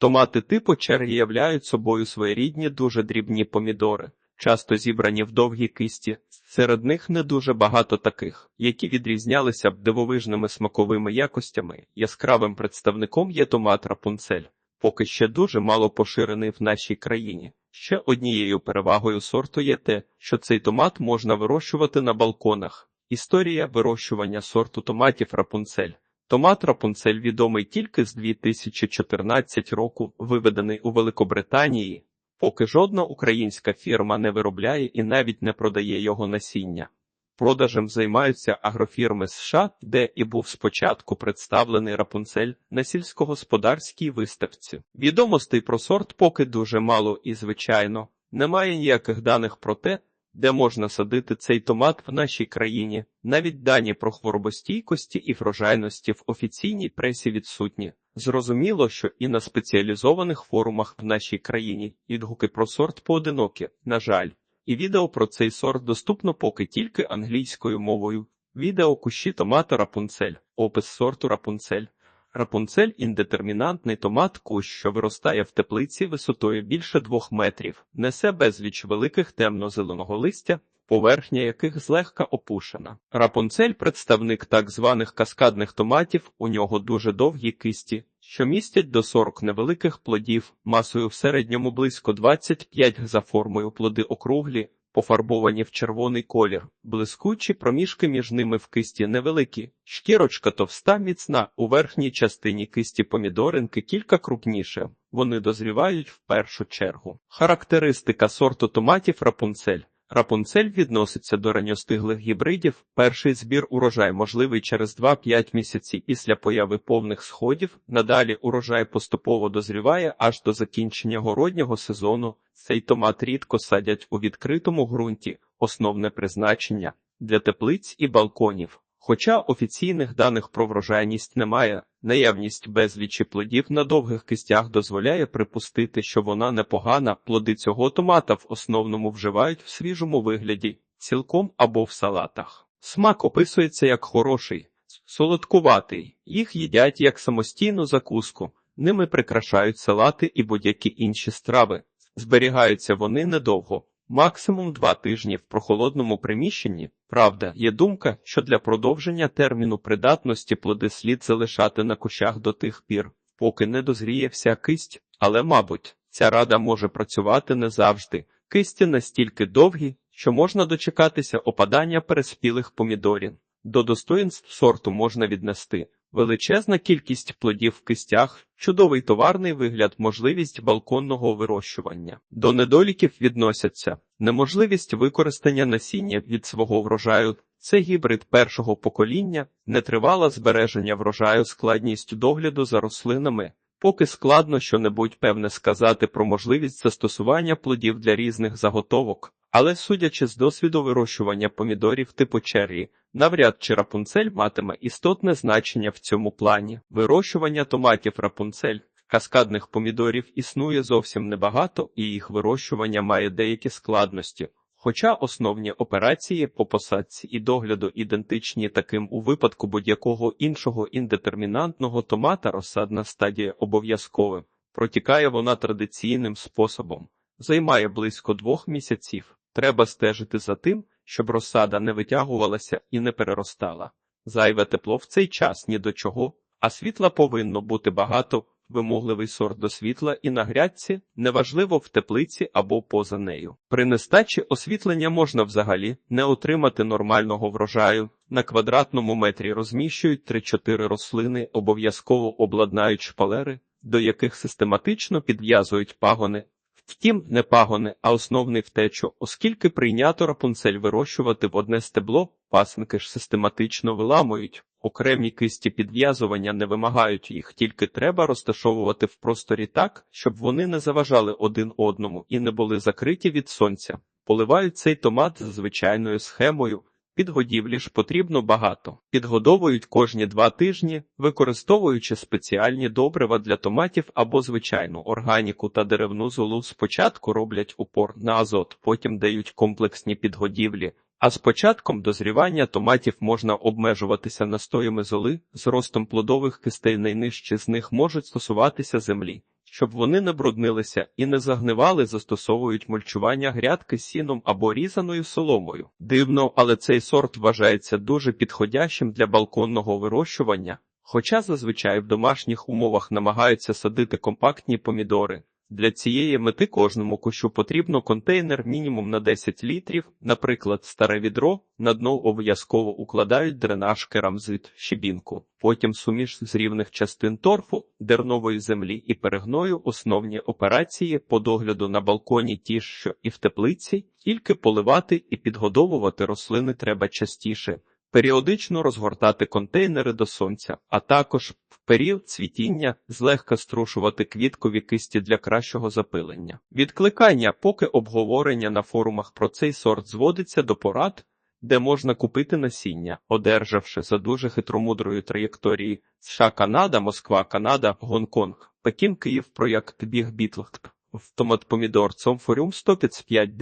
Томати типу черрі являють собою своєрідні дуже дрібні помідори, часто зібрані в довгі кисті. Серед них не дуже багато таких, які відрізнялися б дивовижними смаковими якостями. Яскравим представником є томат рапунцель, поки ще дуже мало поширений в нашій країні. Ще однією перевагою сорту є те, що цей томат можна вирощувати на балконах. Історія вирощування сорту томатів рапунцель. Томат Рапунцель відомий тільки з 2014 року, виведений у Великобританії, поки жодна українська фірма не виробляє і навіть не продає його насіння. Продажем займаються агрофірми США, де і був спочатку представлений Рапунцель на сільськогосподарській виставці. Відомостей про сорт поки дуже мало і, звичайно, немає ніяких даних про те, де можна садити цей томат в нашій країні. Навіть дані про хворобостійкості і врожайності в офіційній пресі відсутні. Зрозуміло, що і на спеціалізованих форумах в нашій країні відгуки про сорт поодинокі, на жаль, і відео про цей сорт доступно поки тільки англійською мовою. Відео кущі томата Рапунцель, опис сорту Рапунцель. Рапунцель – індетермінантний томат кущ, що виростає в теплиці висотою більше двох метрів, несе безліч великих темно-зеленого листя, поверхня яких злегка опушена. Рапунцель – представник так званих каскадних томатів, у нього дуже довгі кисті, що містять до 40 невеликих плодів, масою в середньому близько 25 за формою плоди округлі, пофарбовані в червоний колір, блискучі проміжки між ними в кисті невеликі, шкірочка товста міцна, у верхній частині кисті помідоринки кілька крупніше, вони дозрівають в першу чергу. Характеристика сорту томатів рапунцель. Рапунцель відноситься до ранньостиглих гібридів. Перший збір урожай можливий через 2-5 місяців після появи повних сходів. Надалі урожай поступово дозріває аж до закінчення городнього сезону. Цей томат рідко садять у відкритому ґрунті, основне призначення для теплиць і балконів. Хоча офіційних даних про врожайність немає, наявність безлічі плодів на довгих кистях дозволяє припустити, що вона непогана. Плоди цього томата в основному вживають в свіжому вигляді, цілком або в салатах. Смак описується як хороший, солодкуватий, їх їдять як самостійну закуску, ними прикрашають салати і будь-які інші страви. Зберігаються вони недовго. Максимум два тижні в прохолодному приміщенні. Правда, є думка, що для продовження терміну придатності плоди слід залишати на кущах до тих пір, поки не дозріє вся кисть, але, мабуть, ця рада може працювати не завжди. Кисті настільки довгі, що можна дочекатися опадання переспілих помідорів. До достоїнств сорту можна віднести величезна кількість плодів в кистях, чудовий товарний вигляд, можливість балконного вирощування. До недоліків відносяться неможливість використання насіння від свого врожаю. Це гібрид першого покоління, нетривале збереження врожаю, складність догляду за рослинами. Поки складно що-небудь певне сказати про можливість застосування плодів для різних заготовок, але судячи з досвіду вирощування помідорів типу черрі, навряд чи рапунцель матиме істотне значення в цьому плані. Вирощування томатів рапунцель, каскадних помідорів існує зовсім небагато, і їх вирощування має деякі складності. Хоча основні операції по посадці і догляду ідентичні таким у випадку будь-якого іншого індетермінантного томата розсадна стадія обов'язково, протікає вона традиційним способом, займає близько двох місяців. Треба стежити за тим, щоб розсада не витягувалася і не переростала. Зайве тепло в цей час ні до чого, а світла повинно бути багато, вимогливий сорт до світла і на грядці, неважливо в теплиці або поза нею. При нестачі освітлення можна взагалі не отримати нормального врожаю. На квадратному метрі розміщують 3-4 рослини, обов'язково обладнають шпалери, до яких систематично підв'язують пагони. Втім, не пагони, а основний втечу, оскільки прийнято рапунцель вирощувати в одне стебло, пасенки ж систематично виламують. Окремі кисті підв'язування не вимагають їх, тільки треба розташовувати в просторі так, щоб вони не заважали один одному і не були закриті від сонця. Поливають цей томат за звичайною схемою. Підгодівлі ж потрібно багато. Підгодовують кожні два тижні, використовуючи спеціальні добрива для томатів або звичайну органіку та деревну золу. Спочатку роблять упор на азот, потім дають комплексні підгодівлі. А з початком дозрівання томатів можна обмежуватися настоями золи, з ростом плодових кистей найнижчі з них можуть стосуватися землі. Щоб вони не бруднилися і не загнивали, застосовують мульчування грядки сіном або різаною соломою. Дивно, але цей сорт вважається дуже підходящим для балконного вирощування, хоча зазвичай в домашніх умовах намагаються садити компактні помідори. Для цієї мети кожному кущу потрібно контейнер мінімум на 10 літрів, наприклад, старе відро, на дно обов'язково укладають дренаж керамзит, щебінку, потім суміш з рівних частин торфу, дернової землі і перегною основні операції по догляду на балконі ті, що і в теплиці, тільки поливати і підгодовувати рослини треба частіше. Періодично розгортати контейнери до сонця, а також в період цвітіння злегка струшувати квіткові кисті для кращого запилення. Відкликання, поки обговорення на форумах про цей сорт зводиться до порад, де можна купити насіння, одержавши за дуже хитромудрою траєкторії США Канада, Москва, Канада, Гонконг, Пекін, Київ, проєкт Біг Бітлахт, Втомат помідор Цомфоріум 105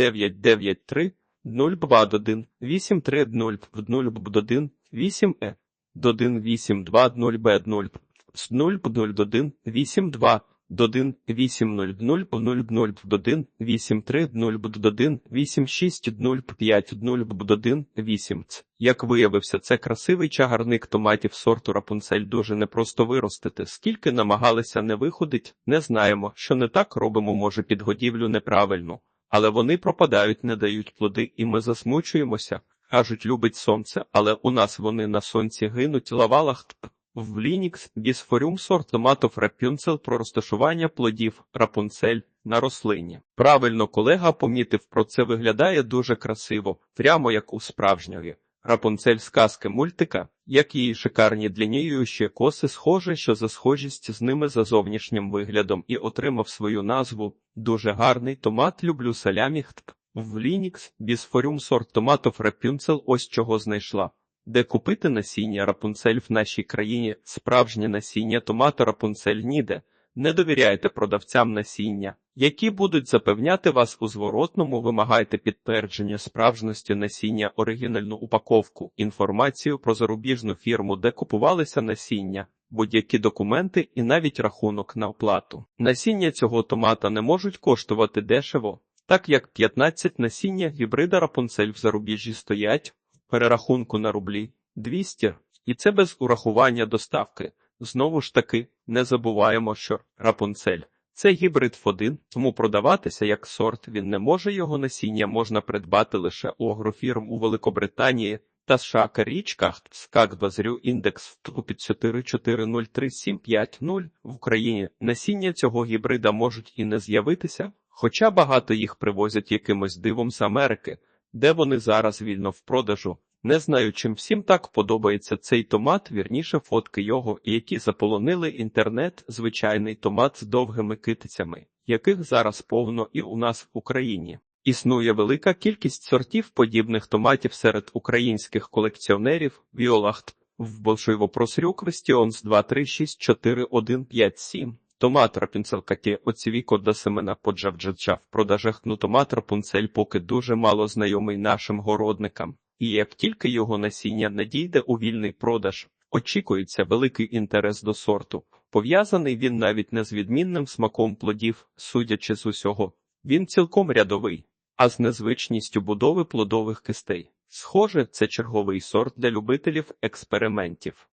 993 0 б 1 8 3 0 0 б 1 8 е 1 8 2 0 б 0 0 б 0 1 8 2 1 8 0 0 б 0 0 б 1 8 3 0 1 8 6 0 5 0 1 8. Як виявився, це красивий чагарник томатів сорту Рапунцель дуже непросто виростити. Скільки намагалися не виходить, не знаємо, що не так робимо, може підгодівлю неправильно. Але вони пропадають, не дають плоди, і ми засмучуємося. Кажуть, любить сонце, але у нас вони на сонці гинуть лавалах. В лінікс дісфорюм сорт томатов рапюнцел про розташування плодів рапунцель на рослині. Правильно, колега помітив про це виглядає дуже красиво, прямо як у справжньої. Рапунцель сказки мультика, як її шикарні длінніючі коси, схоже, що за схожість з ними за зовнішнім виглядом і отримав свою назву. Дуже гарний томат люблю салямі. В Linux Бісфоріум сорт томатов рапюнцел ось чого знайшла. Де купити насіння рапунцель в нашій країні, справжнє насіння томату рапунцель ніде. Не довіряйте продавцям насіння, які будуть запевняти вас у зворотному, вимагайте підтвердження справжності насіння, оригінальну упаковку, інформацію про зарубіжну фірму, де купувалися насіння, будь-які документи і навіть рахунок на оплату. Насіння цього томата не можуть коштувати дешево, так як 15 насіння гібрида рапунцель в зарубіжжі стоять в перерахунку на рублі 200, і це без урахування доставки. Знову ж таки, не забуваємо, що рапунцель це гібрид F1, тому продаватися як сорт він не може. Його насіння можна придбати лише у агрофірм у Великобританії та США річках скак базрю індекс під 4403750 в Україні. Насіння цього гібрида можуть і не з'явитися, хоча багато їх привозять якимось дивом з Америки, де вони зараз вільно в продажу. Не знаю, чим всім так подобається цей томат, вірніше фотки його, які заполонили інтернет, звичайний томат з довгими китицями, яких зараз повно і у нас в Україні. Існує велика кількість сортів подібних томатів серед українських колекціонерів Віолахт в Большой просрю Квестіонс 2364157. Томат рапінцелкаті оцівіко до семена поджавджача в продажах ну томат рапунцель поки дуже мало знайомий нашим городникам. І як тільки його насіння надійде у вільний продаж, очікується великий інтерес до сорту. Пов'язаний він навіть не з відмінним смаком плодів, судячи з усього, він цілком рядовий, а з незвичністю будови плодових кистей. Схоже, це черговий сорт для любителів експериментів.